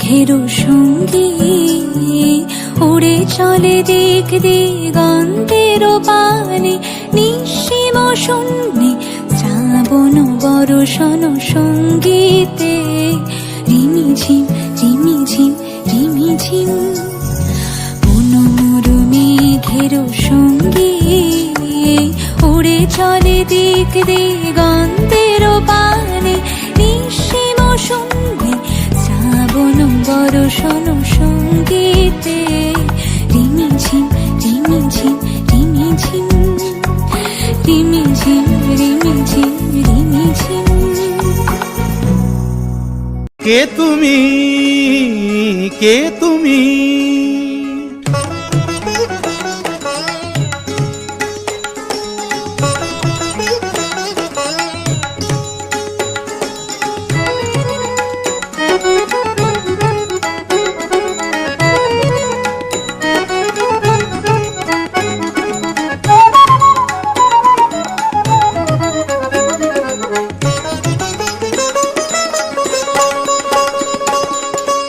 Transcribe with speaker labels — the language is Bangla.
Speaker 1: ঘেরো সঙ্গী, উড়ে চলে দিক দিগন্তের পানে নিঃসীম শূন্যে শ্রাবণ বরষণ সঙ্গীতে। রিমি ঝিম রিমি ঝিম রিমি ঝিম। সঙ্গী উড়ে চলে দিক দিগন্তের পানে। নিঃসীম শূন্যে শ্রাবণ বরষণ সঙ্গীতে। রিমি ঝিম রিমি ঝিম রিমি ঝিম রিমি ঝিম রিমি ঝিম রিমি
Speaker 2: কে তুমি? কে তুমি?